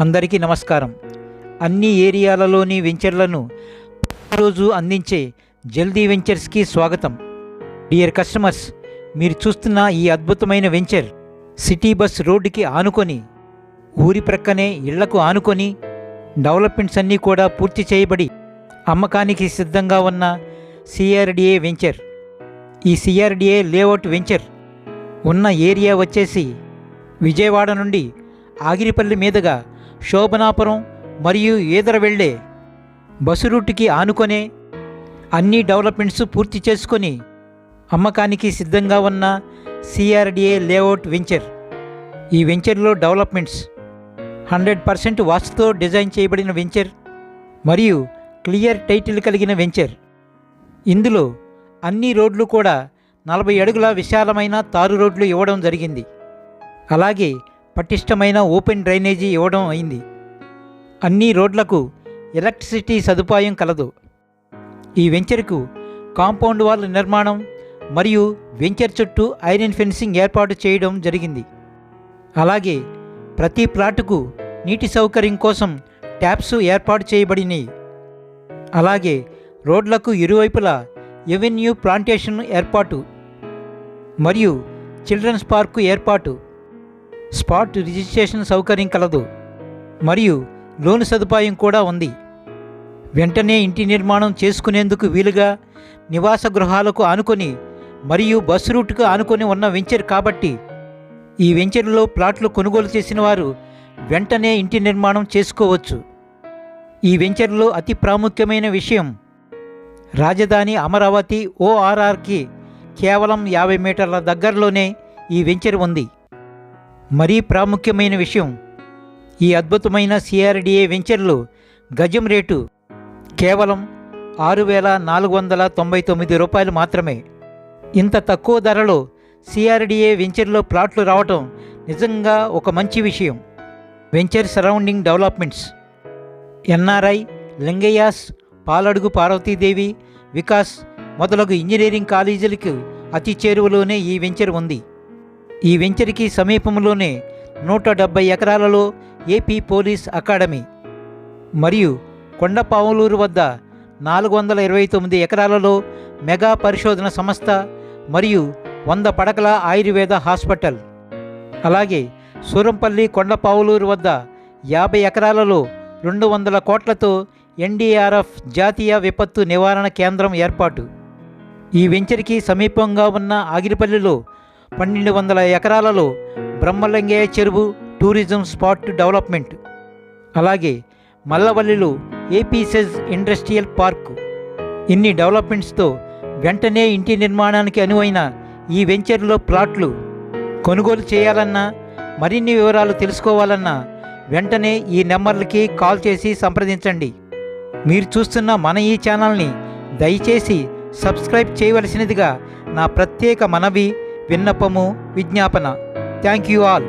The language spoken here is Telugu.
అందరికీ నమస్కారం. అన్ని ఏరియాలలోని వెంచర్లను రోజు అందించే జల్దీ వెంచర్స్కి స్వాగతం. డియర్ కస్టమర్స్ మీరు చూస్తున్న ఈ అద్భుతమైన వెంచర్ సిటీ బస్ రోడ్డుకి ఆనుకొని ఊరి ప్రక్కనే ఇళ్ళకు ఆనుకొని డెవలప్మెంట్స్ అన్నీ కూడా పూర్తి చేయబడి అమ్మకానికి సిద్ధంగా ఉన్న సిఆర్డిఏ వెంచర్. ఈ సిఆర్డిఏ లేఅవుట్ వెంచర్ ఉన్న ఏరియా వచ్చేసి విజయవాడ నుండి ఆగిరిపల్లి మీదుగా శోభనాపురం మరియు ఈదర వెళ్ళే బస్సు రూట్కి ఆనుకొనే అన్ని డెవలప్మెంట్స్ పూర్తి చేసుకొని అమ్మకానికి సిద్ధంగా ఉన్న సిఆర్డిఏ లేఅవుట్ వెంచర్. ఈ వెంచర్లో డెవలప్మెంట్స్ హండ్రెడ్ పర్సెంట్ వాస్తుతో డిజైన్ చేయబడిన వెంచర్ మరియు క్లియర్ టైటిల్ కలిగిన వెంచర్. ఇందులో అన్ని రోడ్లు కూడా నలభై అడుగుల విశాలమైన తారు రోడ్లు ఇవ్వడం జరిగింది. అలాగే పటిష్టమైన ఓపెన్ డ్రైనేజీ ఇవ్వడం అయింది. అన్ని రోడ్లకు ఎలక్ట్రిసిటీ సదుపాయం కలదు. ఈ వెంచర్కు కాంపౌండ్ వాల్ నిర్మాణం మరియు వెంచర్ చుట్టూ ఐరన్ ఫెన్సింగ్ ఏర్పాటు చేయడం జరిగింది. అలాగే ప్రతి ప్లాటుకు నీటి సౌకర్యం కోసం ట్యాప్స్ ఏర్పాటు చేయబడినాయి. అలాగే రోడ్లకు ఇరువైపులా ఎవెన్యూ ప్లాంటేషన్ ఏర్పాటు మరియు చిల్డ్రన్స్ పార్కు ఏర్పాటు స్పాట్ రిజిస్ట్రేషన్ సౌకర్యం కలదు. మరియు లోను సదుపాయం కూడా ఉంది. వెంటనే ఇంటి నిర్మాణం చేసుకునేందుకు వీలుగా నివాస గృహాలకు ఆనుకొని మరియు బస్సు రూట్కు ఆనుకొని ఉన్న వెంచర్ కాబట్టి ఈ వెంచర్లో ప్లాట్లు కొనుగోలు చేసిన వారు వెంటనే ఇంటి నిర్మాణం చేసుకోవచ్చు. ఈ వెంచర్లో అతి ప్రాముఖ్యమైన విషయం రాజధాని అమరావతి ఓఆర్ఆర్కి కేవలం యాభై మీటర్ల దగ్గరలోనే ఈ వెంచర్ ఉంది. మరీ ప్రాముఖ్యమైన విషయం. ఈ అద్భుతమైన సిఆర్డిఏ వెంచర్లు గజం రేటు కేవలం ఆరు వేల నాలుగు వందల తొంభై తొమ్మిది రూపాయలు మాత్రమే. ఇంత తక్కువ ధరలో సిఆర్డిఏ వెంచర్లో ప్లాట్లు రావటం నిజంగా ఒక మంచి విషయం. Venture surrounding developments. NRI Lingayas Paladugu Parvathidevi Vikas మొదలగు ఇంజనీరింగ్ కాలేజీలకు అతి చేరువలోనే ఈ వెంచర్ ఉంది. ఈ వెంచర్కి సమీపంలోనే నూట డెబ్బై ఎకరాలలో ఏపీ పోలీస్ అకాడమీ మరియు కొండపావులూరు వద్ద నాలుగు వందల ఇరవై తొమ్మిది ఎకరాలలో మెగా పరిశోధన సంస్థ మరియు వంద పడకల ఆయుర్వేద హాస్పిటల్. అలాగే సూరంపల్లి కొండపావులూరు వద్ద యాభై ఎకరాలలో రెండు వందల కోట్లతో ఎన్డీఆర్ఎఫ్ జాతీయ విపత్తు నివారణ కేంద్రం ఏర్పాటు. ఈ వెంచర్కి సమీపంగా ఉన్న ఆగిరిపల్లిలో పన్నెండు వందల ఎకరాలలో బ్రహ్మలింగయ్య చెరువు టూరిజం స్పాట్ డెవలప్మెంట్. అలాగే మల్లవల్లిలో ఏపీసెజ్ ఇండస్ట్రియల్ పార్క్. ఇన్ని డెవలప్మెంట్స్తో వెంటనే ఇంటి నిర్మాణానికి అనువైన ఈ వెంచర్లో ప్లాట్లు కొనుగోలు చేయాలన్నా మరిన్ని వివరాలు తెలుసుకోవాలన్నా వెంటనే ఈ నెంబర్లకి కాల్ చేసి సంప్రదించండి. మీరు చూస్తున్న మన ఈ ఛానల్ని దయచేసి సబ్స్క్రైబ్ చేయవలసినదిగా నా ప్రత్యేక మనవి విన్నపము విజ్ఞాపన. Thank you all